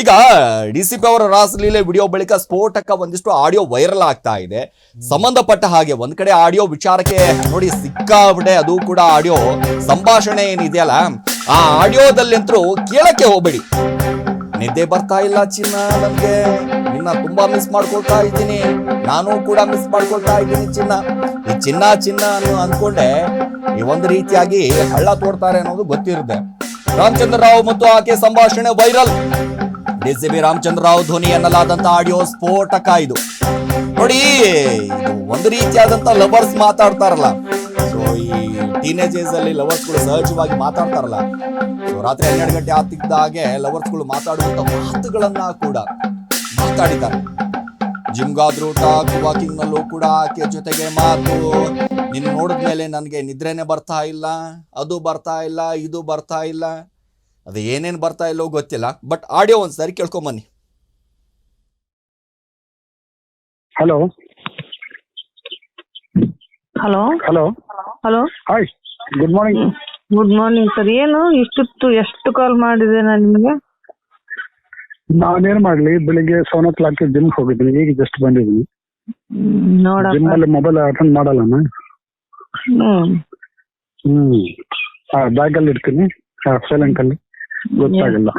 ಈಗ D C P ಅವರ ರಾಸಲೀಲೆ video ಬಳಿಕ ಸ್ಫೋಟಕ ಒಂದಿಷ್ಟು ಆಡಿಯೋ ವೈರಲ್ ಆಗ್ತಾ ಇದೆ. ಸಂಬಂಧಪಟ್ಟ ಹಾಗೆ ಒಂದ್ ಕಡೆ ಆಡಿಯೋ ವಿಚಾರಕ್ಕೆ ನೋಡಿ ಸಿಕ್ಕಾಬಿಡೆ ಅದು ಕೂಡ ಆಡಿಯೋ ಸಂಭಾಷಣೆ ಏನಿದೆಯಲ್ಲ, ಆ ಆಡಿಯೋದಲ್ಲಂತರೂ ಕೇಳಕ್ಕೆ ಹೋಗ್ಬೇಡಿ. ನಿದ್ದೆ ಬರ್ತಾ ಇಲ್ಲ ಚಿನ್ನ ನನ್ಗೆ ನಿನ್ನ ತುಂಬಾ ಮಿಸ್ ಮಾಡ್ಕೊಳ್ತಾ ಇದ್ದೀನಿ. ನಾನು ಕೂಡ ಮಿಸ್ ಮಾಡ್ಕೊಳ್ತಾ ಇದ್ದೀನಿ ಚಿನ್ನ. ಈ ಚಿನ್ನ ಚಿನ್ನ ಅನ್ನೋ ಅನ್ಕೊಂಡೆ ಈ ಒಂದು ರೀತಿಯಾಗಿ ಹಳ್ಳ ತೋಡ್ತಾರೆ ಅನ್ನೋದು ಗೊತ್ತಿರುತ್ತೆ. ರಾಮಚಂದ್ರ ರಾವ್ ಮತ್ತು ಆಕೆ ಸಂಭಾಷಣೆ ವೈರಲ್. ಡಿಸಿಬಿ ರಾಮಚಂದ್ರ ರಾವ್ ಧ್ವನಿ ಎನ್ನಲಾದಂತ ಆಡಿಯೋ ಸ್ಫೋಟಕ ಇದು. ನೋಡಿ ಒಂದು ರೀತಿಯಾದಂತ ಲವರ್ಸ್ ಮಾತಾಡ್ತಾರಲ್ಲ. ಸೊ ಈ ಟೀನೇಜ್ ಏಜ್ ಅಲ್ಲಿ ಲವರ್ಸ್ಗಳು ಸಹಜವಾಗಿ ಮಾತಾಡ್ತಾರಲ್ಲ. ಸೊ ರಾತ್ರಿ ಹನ್ನೆರಡು ಗಂಟೆ ಆಗ್ತಿದ್ದ ಹಾಗೆ ಲವರ್ಸ್ಗಳು ಮಾತಾಡುವಂತ ಮಾತುಗಳನ್ನ ಕೂಡ ಮಾತಾಡಿದ್ದಾರೆ. ಜಿಮ್ಗಾದ್ರೂ ಟಾಕ್ ವಾಕಿಂಗ್ ನಲ್ಲೂ ಕೂಡ ಆಕೆ ಜೊತೆಗೆ ಮಾತು. ನಿನ್ನ ನೋಡಿದ್ಮೇಲೆ ನನಗೆ ನಿದ್ರೆನೆ ಬರ್ತಾ ಇಲ್ಲ, ಅದು ಬರ್ತಾ ಇಲ್ಲ, ಇದು ಬರ್ತಾ ಇಲ್ಲ. ಅದು ಏನೇನು ಬರ್ತಾ ಇಲ್ಲೋ ಗೊತ್ತಿಲ್ಲ ಬಟ್ ಆಡಿಯೋ ಒಂದ್ಸರಿ ಕೇಳ್ಕೊಂಬನ್ನಿ. Hello hello hello hello hi good morning good morning sir ಏನು ಇಷ್ಟೊತ್ತು ಎಷ್ಟು ಕಾಲ್ ಮಾಡಿದೆ ನಾನು ನಿಮಗೆ? ನಾನೇನ್ ಮಾಡ್ಲಿ ಬೆಳಿಗ್ಗೆ ಸೆವೆನ್ ಓ ಕ್ಲಾಕ್ ಜಿಮ್ ಹೋಗಿದ್ದೀನಿ ಈಗ ಜಸ್ಟ್ ಬಂದಿದ್ದೀನಿ ಜಿಮ್ ಅಲ್ಲಿ ಮೊಬೈಲ್ ಅಟೆಂಡ್ ಮಾಡಲ್ಲ ಹ್ಮ್. ಹ್ಮ್. ಬ್ಯಾಗ್ ಅಲ್ಲಿ ಇಡ್ತೀನಿ ಸೈಲೆಂಟ್ ಅಲ್ಲಿ. ಗೊತ್ತಾಗಲ್ಲ.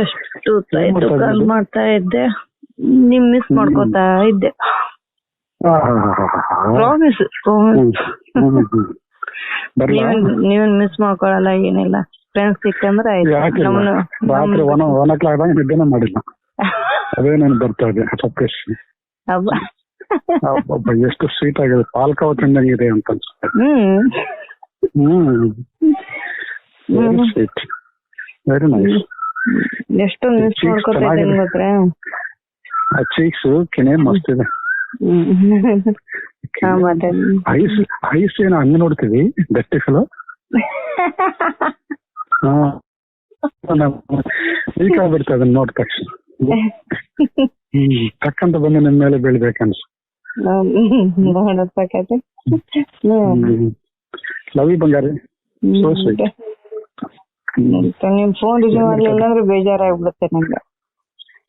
ಎಷ್ಟು ಹೊತ್ತಾಯ್ತು ಕಾಲ್ ಮಾಡ್ತಾ ಇದ್ದೆ. ನಿಮ್ ಮಿಸ್ ಮಾಡ್ಕೊತಾ ಇದ್ದೆ. Promise hmm. ನೀವೇನ್ ಮಿಸ್ ಮಾಡ್ಕೊಳಲ್ಲ ಏನಿಲ್ಲ. ಫ್ರೆಂಡ್ಸ್ ಸಿಕ್ಕಂದ್ರೆ ರಾತ್ರಿ ಒನ್ ಒನ್ ಓ ಕ್ಲಾಕ್ ದಾಗ ನಿದ್ದೆನೇ ಮಾಡಿಲ್ಲ. ಅದೇ ನಾನು ಬರ್ತಾ ಇದೆ ಸಪ್ರೇಶ್ ಎಷ್ಟು ಸ್ವೀಟ್ ಆಗಿದೆ. ಪಾಲ್ಕಾವ್ ತಿಂದಂಗಿದೆ ಅಂತ ಅನ್ಸುತ್ತೆ. ಹ್ಮ್. ಹ್ಮ್. Very. Sweet very nice Cheeks ಮಾಡ್ಕೊತಾ ಚೆನ್ನಾಗಿದೆ. ಇದ್ದೀನಿ ಗೊತ್ತಾ ಆ ಚೀಕ್ಸ್ ಕೆನೆ ಮಸ್ತ್ ಇದೆ. ಐಸ್ ಐಸ್ ಏನೋ ಹಂಗೆ ನೋಡ್ತೀವಿ ಗಟ್ಟಿ ಫಲ ಹಾ. ವೀಕ್ ಆಗ್ಬಿಡ್ತದೆ ಅದನ್ನ ನೋಡಿದ ತಕ್ಷಣ. ತಕ್ಕಂತ ಬಂದು ನಿಮ್ ಮೇಲೆ ಬೀಳ್ಬೇಕನ್ಸ. ಲವಿ ಬಂಗಾರಿ. So sweet. ನಿಮ್ ಫೋನ್ ರಿಸೀವ್ ಮಾಡ್ಲಿಲ್ಲ ಅಂದ್ರೆ ಬೇಜಾರಾಗ್ಬಿಡುತ್ತೆ ನಂಗೆ.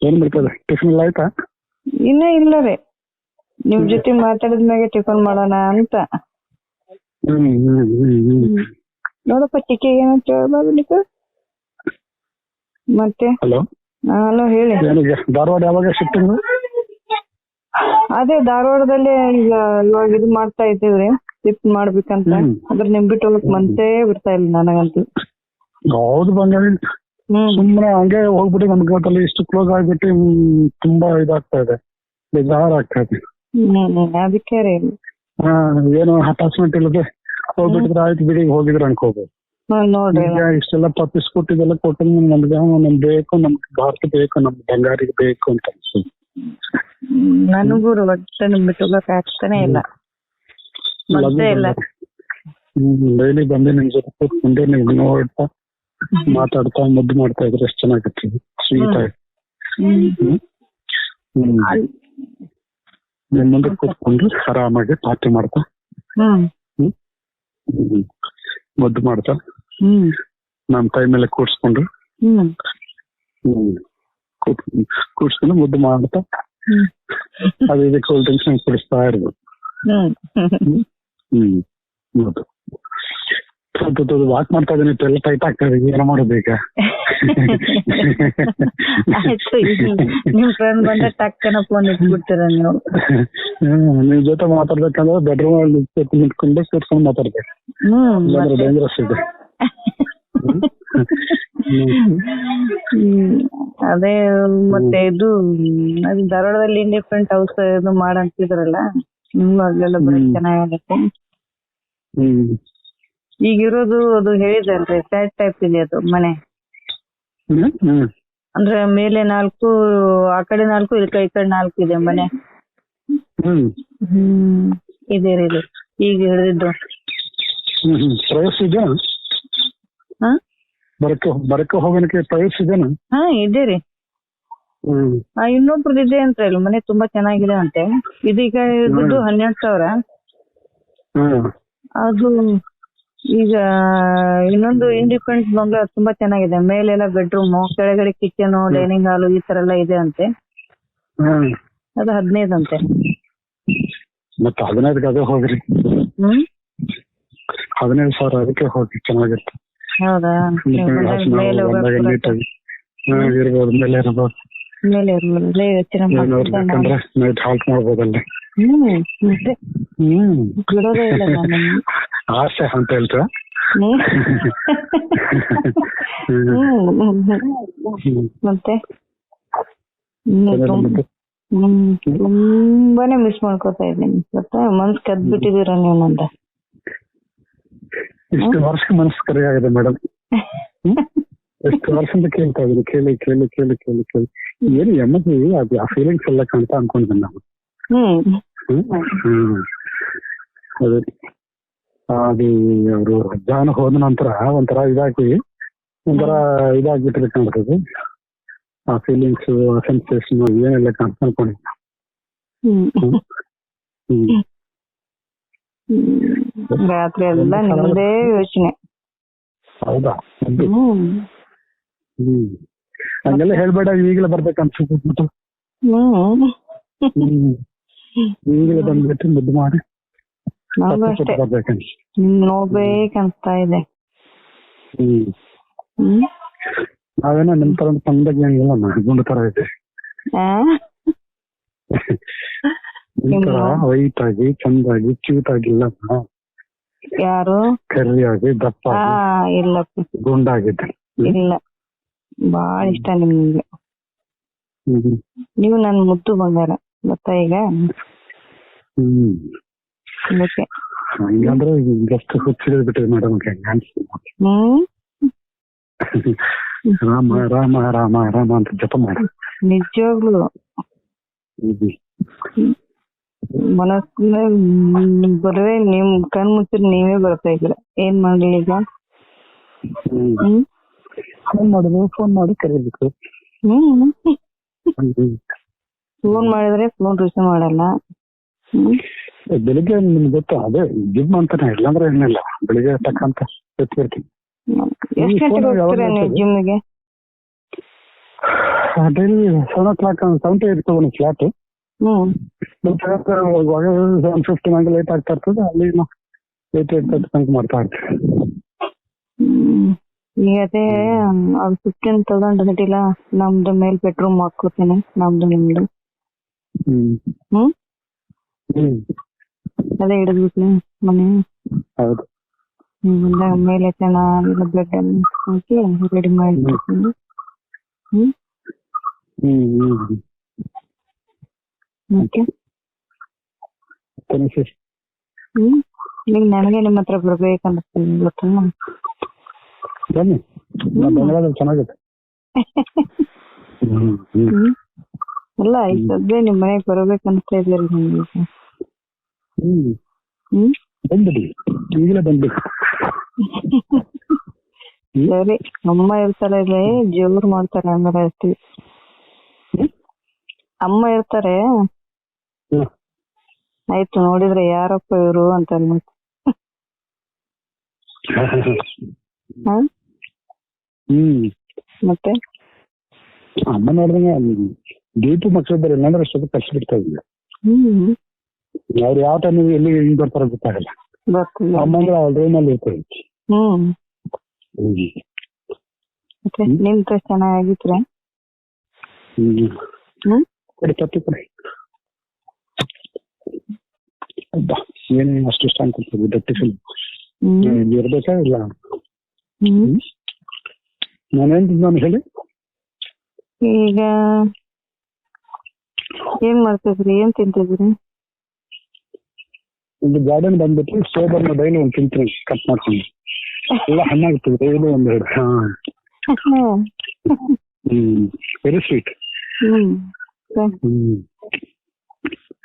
ಏನ್ ಬಿಡ್ತದೆ ಟಿಫಿನ್ ಎಲ್ಲ ಆಯ್ತಾ? ಇನ್ನ ಇಲ್ಲ ರೀ. ನಿಮ್ ಜೊತೆ ಮಾತಾಡಿದ್ಮ್ಯಾಗೆ ಟಿಫನ್ ಮಾಡೋಣ ಅಂತ. ನೋಡಪ್ಪ ಟಿಕೆ ಏನಂತ ಹೇಳ್ಬಾರ್ದು ನೀವು ಮತ್ತೆ? ಹಲೋ? ಹಲೋ ಹೇಳಿ. ಧಾರವಾಡ ಯಾವಾಗ ಶಿಫ್ಟಿಂಗ್ ಅದೇ ಧಾರವಾಡದಲ್ಲಿ ಈಗ ಇವಾಗ ಇದು ಮಾಡ್ತಾ ಇದ್ದೀವ್ರಿ ಶಿಫ್ಟ್ ಮಾಡ್ಬೇಕಂತ. ಅದ್ರ ನಿಮ್ ಬಿಟ್ಟು ಹೋಗಕ್ ಮನ್ಸೇ ಬಿಡ್ತಾ ಇಲ್ಲ ನನಗಂತೂ. ಹೌದು ಬಂಗಾರಿ. ಸುಮ್ಮನೆ ಹಂಗೆ ಹೋಗ್ಬಿಟ್ಟು ನಮ್ ಗಾಟಲ್ಲಿ ಇಷ್ಟು ಕ್ಲೋಸ್ ಆಗ್ಬಿಟ್ಟು ತುಂಬಾ ಇದಾಗ್ತಾ ಇದೆ. ಬೇಜಾರಾಗ್ತಾ ಇದೆ. ಅದಕ್ಕೆ ಏನು ಅಟ್ಯಾಚ್ಮೆಂಟ್ ಇಲ್ಲದೆ ಹೋಗ್ಬಿಟ್ಟಿದ್ರೆ ಆಯ್ತು ಬಿಡಿ ಹೋಗಿದ್ರೆ ಅನ್ಕೋಬೋದು ಇಷ್ಟೆಲ್ಲ ಪಪ್ಪಿಸ್ ಕೊಟ್ಟಿದ್ದೆಲ್ಲ ಕೊಟ್ಟು ನಮ್ಗೆ ನಮ್ಗೆ ಬೇಕು ನಮ್ಗೆ ಭಾರತ ಬೇಕು ನಮ್ಗೆ ಬಂಗಾರಿಗೆ ಬೇಕು ಅಂತ ಅನ್ಸುತ್ತೆ. ನನಗೂ ಒಟ್ಟೆ ಆಗ್ತಾನೆ ಇಲ್ಲ. ಡೈಲಿ ಬಂದು ನಿಮ್ ಜೊತೆ ಕೂತ್ಕೊಂಡು ನಿಮ್ಗೆ ನೋಡ್ತಾ ಮಾತಾಡ್ತಾ ಮುದ್ದು ಮಾಡ್ತಾ ಇದ್ರೆ ಎಷ್ಟು ಚೆನ್ನಾಗಿತ್ತು. ಸ್ವೀಟ್ ಆಗಿ ನಿಮ್ ಮುಂದೆ ಕೂತ್ಕೊಂಡು ಆರಾಮಾಗಿ ಪಾರ್ಟಿ ಮಾಡ್ತಾ. ಮುದ್ದು ಮಾಡ್ತಾ. ನಮ್ ಕೈ ಮೇಲೆ ಕೂಡ್ಸ್ಕೊಂಡು. ಕೂಡ್ಸ್ಕೊಂಡು ಮುದ್ದು ಮಾಡ್ತಾ. ಅದು ಇದು ಕೂಲ್ ಡ್ರಿಂಕ್ಸ್ ಕುಡಿಸ್ತಾ ಇರ್ಬೋದು ಹ್ಮ್. ಹೌದು ವಾಕ್ ಮಾಡ್ತಾ ಇದ್ದೀನಿ ಎಲ್ಲ ಟೈಟ್ ಆಗ್ತಾ ಇದೆ ಏನೋ ಮಾಡೋದು ಈಗ. ನಿಮ್ ಫ್ರೆಂಡ್ ಬಂದ ಟಕ್ಕನ ಫೋನ್ ಇಟ್ಬಿಡ್ತೀರ ನೀವು? ನಿಮ್ ಜೊತೆ ಮಾತಾಡ್ಬೇಕಂದ್ರೆ ಬೆಡ್ರೂಮ್ ಅಲ್ಲಿ ನಿಂತ್ಕೊಂಡು ಕೂತ್ಕೊಂಡು ಮಾತಾಡ್ಬೇಕು. ಇಲ್ಲಾಂದ್ರೆ ಡೇಂಜರಸ್ ಇದೆ. ಅದೇ ಮತ್ತೆ ಇದು ಅದು ಧಾರವಾಡದಲ್ಲಿ ಇಂಡಿಪೆಂಡೆಂಟ್ ಹೌಸ್ ಇದು ಮಾಡಂತಿದ್ರಲ್ಲ ನಿಮ್ಗೂ ಅಲ್ಲೆಲ್ಲ ಬರೀ ಹ್ಮ್. ಈಗ ಇರೋದು ಅದು ಹೇಳಿದಲ್ರಿ ಫ್ಲಾಟ್ ಟೈಪ್ ಇದೆ ಅದು ಮನೆ. ಹ್ಮ್ ಹ್ಮ್. ಅಂದ್ರೆ ಮೇಲೆ ನಾಲ್ಕು ಆ ಕಡೆ ನಾಲ್ಕು ಈ ಕಡೆ ಈ ಕಡೆ ನಾಲ್ಕು ಇದೆ ಮನೆ. ಹ್ಮ್. ಹ್ಮ್ ಇದೆ ರೀ ಇದು. ಈಗ ಹಿಡಿದಿದ್ದು. ಹ್ಮ್ ಹ್ಮ್. ಪ್ರೈಸ್ ಇದೆಯಾ? ಹಾ? ಬರಕ್ಕೆ ಬರಕ್ಕೆ ಹೋಗೋಣಕ್ಕೆ ಪ್ರೈಸ್ ಇದೆನಾ ಹಾ ಇದೆ ರೀ. ಹ್ಮ್. ಆ, ಇನ್ನೊಬ್ರದ್ದು ಇದೆ ಅಂತ ಹೇಳಿ ಮನೆ ತುಂಬಾ ಚೆನ್ನಾಗಿದೆ ಅಂತೆ. ಇದೀಗ ದುಡ್ಡು ಹನ್ನೆರಡು ಸಾವಿರ. ಹ್ಮ್. ಅದು ಈಗ ಇನ್ನೊಂದು ಇಂಡಿಪೆಂಡೆನ್ಸ್ ಬಂಗ್ಲಾ ತುಂಬಾ ಚೆನ್ನಾಗಿದೆ. ಮೇಲೆಲ್ಲ ಬೆಡ್ರೂಮ್ ಕೆಳಗಡೆ ಕಿಚನ್ ಡೈನಿಂಗ್ ಹಾಲ್ ಈ ತರ ಎಲ್ಲ ಇದೆ ಅಂತೆ. ಹ್ಮ್. ಅದು ಹದಿನೈದು ಅಂತೆ. ಮತ್ತೆ ಹದಿನೈದಕ್ಕೆ ಅದೇ ಹೋಗ್ರಿ. ಹ್ಮ್? ಹದಿನೈದು ಸಾವಿರ ಅದಕ್ಕೆ ಹೋಗಿ ಚೆನ್ನಾಗಿರುತ್ತೆ. ಹೌದಾ? ಮೇಲೆ ನೀಟಾಗಿ. ಇರ್ಬೋದು ಮೇಲೆ ಇರ್ಬೋದು. ಮೇಲೆ ಇರ್ಲಿ ಯೋಚನೆ ನೈಟ್ ಹಾಲ್ಟ್ ಮಾಡ್ಬೋದಲ್ಲಿ. ಹ್ಮ್ ಮತ್ತೆ? ಹ್ಮ್. ಬಿಡೋದೇ ಇಲ್ಲ ನಾನು ಆಸೆ ಅಂತ ಹೇಳ್ತಾ ಮತ್ತೆ? ತುಂಬಾನೇ ಮಿಸ್ ಮಾಡ್ಕೊತಾ ಇದ್ದೀನಿ. ಗೊತ್ತಾ ಮನ್ಸ್ ಕದ್ ಬಿಟ್ಟಿದೀರ ನೀವು ನಂದ? ಇಷ್ಟು ವರ್ಷ ಮನ್ಸ್ ಕರೆ ಆಗಿದೆ ಮೇಡಮ್ ಎಷ್ಟು ವರ್ಷದಿಂದ ಕೇಳ್ತಾ ಇದ್ದೀನಿ. ಕೇಳಿ ಕೇಳಿ ಕೇಳಿ ಕೇಳಿ ಕೇಳಿ. ಏನು ಎಮ್ಮದಿ ಅದು ಆ ಫೀಲಿಂಗ್ಸ್ ಎಲ್ಲ ಕಾಣ್ತಾ ಅನ್ಕೊಂಡಿದ್ದೀನಿ ನಾವು ಹ್ಮ್ ಹ್ಮ್ ಹ್ಮ್ ಅದೇ ಅದು ಅವರು ಜಾನ ಹೋದ ನಂತರ ಒಂಥರ ಇದಾಗಿ ಒಂಥರ ಇದಾಗ್ಬಿಟ್ಟಿದೆ ಕಾಣ್ತದೆ ಆ ಫೀಲಿಂಗ್ಸ್ ಆ ಸೆನ್ಸೇಷನ್ ಏನೆಲ್ಲ ಕಾಣ್ತಾ ಅನ್ಕೊಂಡಿದ್ದೆ ಹ್ಮ್ ಹ್ಮ್ ಹ್ಮ್ ಹ್ಮ್. ರಾತ್ರಿ ಎಲ್ಲ ನಿಮ್ದೇ ಯೋಚನೆ ಹೌದಾ ಅದು ಹ್ಮ್ ಹ್ಮ್ ಹಂಗೆಲ್ಲ ಹೇಳ್ಬೇಡ ಈಗಲೇ ಬರ್ಬೇಕು ಅನ್ಸುತ್ತೆ ಈಗಲೇ ಬಂದ್ಬಿಟ್ಟು ಮುದ್ದು ಮಾಡಿ. ನೋಡ್ಬೇಕನ್ಸ್ತಾ ಇದೆ. ನಾವೇನೋ ನಿಮ್ ತರ ತಂದಾಗ ಗುಂಡು ತರ ಇದೆ. ವೈಟ್ ಆಗಿ ಚಂದಾಗಿ ಕ್ಯೂಟ್ ಆಗಿಲ್ಲ ಯಾರು? ಕರ್ರಿ ಆಗಿ ದಪ್ಪ ಆಗಿ ಇಲ್ಲಪ್ಪ ಗುಂಡಾಗಿದ್ದೆ ಇಲ್ಲ. ಬಾಳ ಇಷ್ಟ ನಿಮ್ಗೆ. ಹ್ಮ್. ನೀವು ನನ್ ಮುದ್ದು ಬಂಗಾರ ಗೊತ್ತಾ ಈಗ? ಹ್ಮ್. ಅದಕ್ಕೆ. ಹಂಗಂದ್ರೆ ಜಸ್ಟ್ ಹುಚ್ಚಿಡಿದ್ ಬಿಟ್ಟಿದೆ ಮೇಡಮ್ ಹ್ಮ್. ರಾಮ ರಾಮ ರಾಮ ರಾಮ ಅಂತ ಜಪ ಮಾಡಿ. ನಿಜವಾಗ್ಲು. ಹ್ಮ್. ಮನಸ್ಸಿನ ಬರೇ ನಿಮ್ ಕಣ್ ಮುಚ್ಚಿದ್ರೆ ನೀವೇ ಬರ್ತಾ ಇದ್ರ ಏನ್ ಮಾಡ್ಲಿ ಈಗ? ಹ್ಮ್. ಹ್ಮ್. ಫೋನ್ ಮಾಡುದು ಫೋನ್ ಮಾಡಿ ಕರೀಬೇಕು. ಹ್ಮ್. ಫೋನ್ ಮಾಡಿದ್ರೆ ಫೋನ್ ರಿಸೀವ್ ಮಾಡಲ್ಲ. ಬೆಳಿಗ್ಗೆ ನಿಮ್ಗೆ ಗೊತ್ತಾ ಅದೇ ಜಿಮ್ ಅಂತಾನೆ ಇಲ್ಲಾಂದ್ರೆ ಏನಿಲ್ಲ ಬೆಳಿಗ್ಗೆ ತಕ್ಕಂತ ಎತ್ತಿರ್ತೀನಿ? ಜಿಮ್ಗೆ daily seven o'clock seven to eight ಒಂದು ಫ್ಲಾಟ್ ಸೆವೆನ್ ಫಿಫ್ಟಿ ನಂಗೆ ಲೇಟ್ ಆಗ್ತಾ ಇರ್ತದೆ ಅಲ್ಲಿ ಲೇಟ್ ಏಟ್ ತನಕ ಮಾಡ್ತಾ ಇರ್ತೀವಿ. ಈಗ ಅದೇ ಅದು ಫಿಫ್ಟೀನ್ ತೌಸಂಡ್ ಅದಿಲ್ಲ ನಮ್ದು ಮೇಲ್ ಬೆಡ್ರೂಮ್ ಹಾಕೋತೀನಿ ನಮ್ದು ನಿಮ್ದು. ಹ್ಮ್. ಅದೇ ಹಿಡಿದ್ಬಿಟ್ಲಿ ಮನೆ. ಹೌದು. ಮೇಲೆ ಚೆನ್ನಾಗಿಲ್ಲ ಅನ್ನು ಹಾಕಿ ರೆಡಿ ಮಾಡಿ ಹ್ಮ್? ಹ್ಮ್ ಈಗ ನನಗೆ ನಿಮ್ಮ ಹತ್ರ ಬರ್ಬೇಕನ್ನಿಸ್ತೀನಿ ಗೊತ್ತಾ ಬನ್ನಿ. ಬೆಂಗಳೂರಲ್ಲಿ ಚೆನ್ನಾಗಿದೆ ಅಲ್ಲ ಈ ಸದ್ಯ ನಿಮ್ ಮನೆಗ್ ಬರ್ಬೇಕನ್ಸ್ತಾ ಇದೆಯಲ್ಲ ನಿಮ್ಗೆ ಈಗ. ಹ್ಮ್. ಬಂದ್ಬಿಡಿ. ಈಗಲೇ ಬಂದ್ಬಿಡಿ. ಸರಿ ಅಮ್ಮ ಇರ್ತಾರೆ ಇಲ್ಲಿ ಜೋರ್ ಮಾಡ್ತಾರೆ ಅಂದ್ರೆ ಅಷ್ಟೇ ಅಮ್ಮ ಇರ್ತಾರೆ ಆಯ್ತು ನೋಡಿದ್ರೆ ಯಾರಪ್ಪ ಇವರು? ಅಂತ ಮತ್ತೆ? ಹ್ಮ್. ಮತ್ತೆ? ಅಮ್ಮ ನೋಡಿದಂಗೆ ದೀಪು ಮಕ್ಕಳು ಬೇರೆ ಇಲ್ಲಾಂದ್ರೆ ಅಷ್ಟೊತ್ತು ಕಷ್ಟ ಬಿಡ್ತಾ ಇದ್ವಿ ಹ್ಮ್. ಅವ್ರು ಯಾವ ಟೈಮ್ ಎಲ್ಲಿ ಹಿಂಗ್ ಬರ್ತಾರೋ ಗೊತ್ತಾಗಲ್ಲ. ಗೊತ್ತಿಲ್ಲ. ಅಮ್ಮ ಅಂದ್ರೆ ಅವ್ರ ರೂಮಲ್ಲಿ ಇರ್ತಾರೆ. ಹ್ಮ್. ಮತ್ತೆ ನಿಮ್ ಹ್ಮ್. ಕೊಡಿ ತಪ್ಪಿ ಕೊಡಿ. ಅಬ್ಬಾ ಏನ್ ಅಷ್ಟು ಇಷ್ಟ ಅನ್ಕೊಳ್ತೀವಿ ಗಟ್ಟಿ ಫಿಲ್ಮ್ ಇರ್ಬೇಕಾ ಇಲ್ಲ? ಹ್ಮ್. ನಾನೇನ್ ನಾನು ಹೇಳಿ. ಈಗ ಏನ್ ಮಾಡ್ತಿದ್ರಿ? ಏನ್ ತಿಂತಿದ್ರಿ? ಒಂದು ಗಾರ್ಡನ್ ಬಂದ್ಬಿಟ್ಟು ಸೋಬರ್ನ ಡೈಲಿ ಒಂದು ತಿಂತೀನಿ ಕಟ್ ಮಾಡ್ಕೊಂಡು. ಎಲ್ಲ ಹಣ್ಣಾಗ್ತದೆ ಡೈಲಿ ಒಂದೆರಡು ಹಾ. ಹ್ಮ್. ವೆರಿ ಸ್ವೀಟ್ ಹ್ಮ್. ಹ್ಮ್.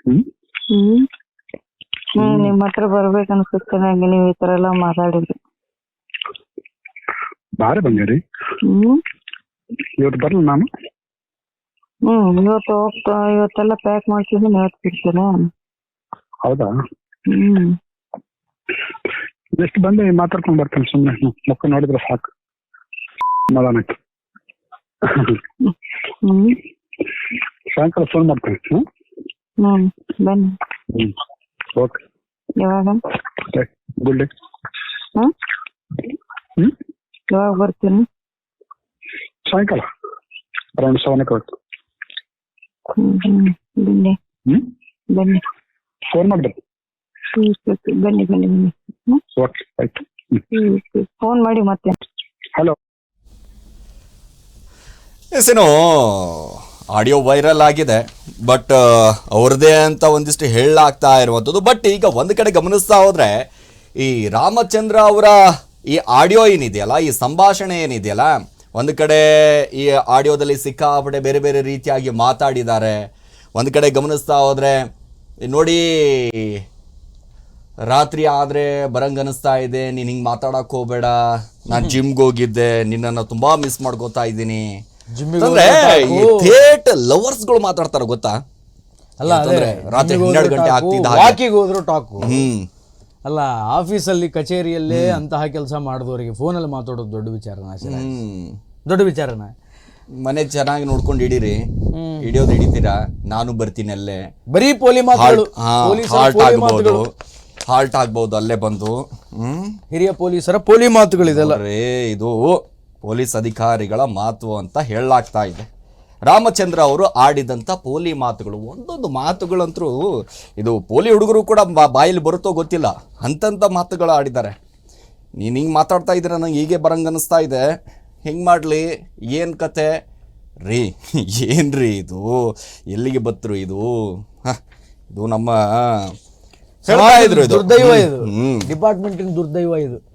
ಹ್ಮ್. ಹ್ಮ್. ಹ್ಮ್ ನಿಮ್ ಹತ್ರ ಬರ್ಬೇಕು ಅನ್ಸುತ್ತೆ ನಂಗೆ ನೀವು ಈ ತರ ಎಲ್ಲ ಮಾತಾಡಿದ್ರಿ. ಬಾರಿ ಬಂದಿರಿ. ಇವತ್ತು ಬರಲ್ಲ ನಾನು? ಹ್ಮ್ ಇವತ್ತು ಹೋಗ್ತಾ ಇವತ್ತೆಲ್ಲ ಪ್ಯಾಕ್ ಮಾಡ್ತಿದ್ದೀನಿ ಇವತ್ತು ಬಿಡ್ತೀರಾ ಹೌದಾ? ಹ್ಮ್. ಜಸ್ಟ್ ಬಂದು ಮಾತಾಡ್ಕೊಂಡ್ ಬರ್ತೀನಿ ಸುಮ್ಮನೆ ಮಕ್ಕ ನೋಡಿದ್ರೆ ಸಾಕು. ಸಮಾಧಾನಕ್ಕೆ ಹ್ಮ್. ಸಾಯಂಕಾಲ ಫೋನ್ ಮಾಡ್ತೀನಿ. ಹ್ಮ್? ಹ್ಮ್ ಬನ್ನಿ. ಹ್ಮ್. ಓಕೆ ಯಾವಾಗ? Good day. ಹ್ಮ್? ಯಾವಾಗ ಬರ್ತೀನಿ? ಸಾಯಂಕಾಲ. ಅರೌಂಡ್ ಸೆವೆನ್ ಓ ಕ್ಲಾಕ್ ಬನ್ನಿ. ಹ್ಮ್? ಬನ್ನಿ. ಫೋನ್ ಮಾಡಿ ಸರಿ, ಸರಿ. ಬನ್ನಿ ಬನ್ನಿ ಬನ್ನಿ. ಓಕೆ ಆಯ್ತು. ಫೋನ್ ಮಾಡಿ ಮತ್ತೆ. ಹಲೋ ಎಸ್ಸೇನೋ ಆಡಿಯೋ ವೈರಲ್ ಆಗಿದೆ. ಬಟ್ ಅವ್ರದ್ದೇ ಅಂತ ಒಂದಿಷ್ಟು ಹೇಳಲಾಗ್ತಾ ಇರುವಂಥದ್ದು. ಬಟ್ ಈಗ ಒಂದು ಕಡೆ ಗಮನಿಸ್ತಾ ಹೋದ್ರೆ ಈ ರಾಮಚಂದ್ರ ಅವರ ಈ ಆಡಿಯೋ ಏನಿದೆಯಲ್ಲ ಈ ಸಂಭಾಷಣೆ ಏನಿದೆಯಲ್ಲ ಒಂದು ಕಡೆ ಈ ಆಡಿಯೋದಲ್ಲಿ ಸಿಕ್ಕಾಪಟ್ಟೆ ಬೇರೆ ಬೇರೆ ರೀತಿಯಾಗಿ ಮಾತಾಡಿದ್ದಾರೆ. ಒಂದು ಕಡೆ ಗಮನಿಸ್ತಾ ಹೋದರೆ ನೋಡಿ ರಾತ್ರಿ ಆದರೆ ಬರಂಗ್ ಅನಿಸ್ತಾ ಇದೆ ನೀನು ಹಿಂಗೆ ಮಾತಾಡಕ್ ಹೋಗ್ಬೇಡ ನಾನು ಜಿಮ್ಗೆ ಹೋಗಿದ್ದೆ ನಿನ್ನನ್ನ ತುಂಬಾ ಮಿಸ್ ಮಾಡ್ಕೋತಾ ಇದ್ದೀನಿ. ಅಂದ್ರೆ ಈ ಥೇಟ್ ಲವರ್ಸ್ಗಳು ಮಾತಾಡ್ತಾರ ಗೊತ್ತಾ? ಅಲ್ಲ ರಾತ್ರಿ ಹನ್ನೆರಡು ಗಂಟೆ ಆಗ್ತಿದ್ದ ಹಾಗೆ. ಅಲ್ಲ ಆಫೀಸಲ್ಲಿ ಕಚೇರಿಯಲ್ಲೇ ಅಂತಹ ಕೆಲಸ ಮಾಡಿದವರಿಗೆ ಫೋನಲ್ಲಿ ಮಾತಾಡೋದು ದೊಡ್ಡ ವಿಚಾರನ? ದೊಡ್ಡ ವಿಚಾರನ? ಮನೆ ಚೆನ್ನಾಗಿ ನೋಡ್ಕೊಂಡು ಹಿಡೀರಿ ಹಿಡಿಯೋದು ಹಿಡಿತೀರಾ? ನಾನು ಬರ್ತೀನಿ ಅಲ್ಲೇ. ಬರೀ ಪೋಲಿ ಮಾತುಗಳು. ಹಾರ್ಟ್ ಹಾಲ್ಟ್ ಆಗ್ಬೋದು. ಹಾಲ್ಟ್ ಆಗ್ಬೋದು ಅಲ್ಲೇ ಬಂದು. ಹಿರಿಯ ಪೊಲೀಸರ ಪೋಲಿ ಮಾತುಗಳಿದೆಲ್ಲ. ರೇ ಇದು ಪೊಲೀಸ್ ಅಧಿಕಾರಿಗಳ ಮಾತು ಅಂತ ಹೇಳಲಾಗ್ತಾ ಇದೆ. ರಾಮಚಂದ್ರ ಅವರು ಆಡಿದಂಥ ಪೋಲಿ ಮಾತುಗಳು ಒಂದೊಂದು ಮಾತುಗಳಂತರೂ ಇದು ಪೋಲಿ ಹುಡುಗರು ಕೂಡ ಬಾ- ಬಾಯಲ್ಲಿ ಬರುತ್ತೋ ಗೊತ್ತಿಲ್ಲ. ಅಂತಂಥ ಮಾತುಗಳು ಆಡಿದ್ದಾರೆ. ನೀನು ಹಿಂಗೆ ಮಾತಾಡ್ತಾ ಇದ್ದೀರ? ನಂಗೆ ಹೀಗೆ ಬರಂಗೆ ಅನ್ನಿಸ್ತಾ ಇದೆ. ಹೆಂಗೆ ಮಾಡಲಿ? ಏನು ಕತೆ ರೀ ಏನ್ರಿ ಇದು? ಎಲ್ಲಿಗೆ ಬತ್ತರು ಇದು? ಹಾಂ ಇದು ನಮ್ಮ ದುರ್ದೈವ ಇದು. ಡಿಪಾರ್ಟ್ಮೆಂಟಿನ ದುರ್ದೈವ ಇದು.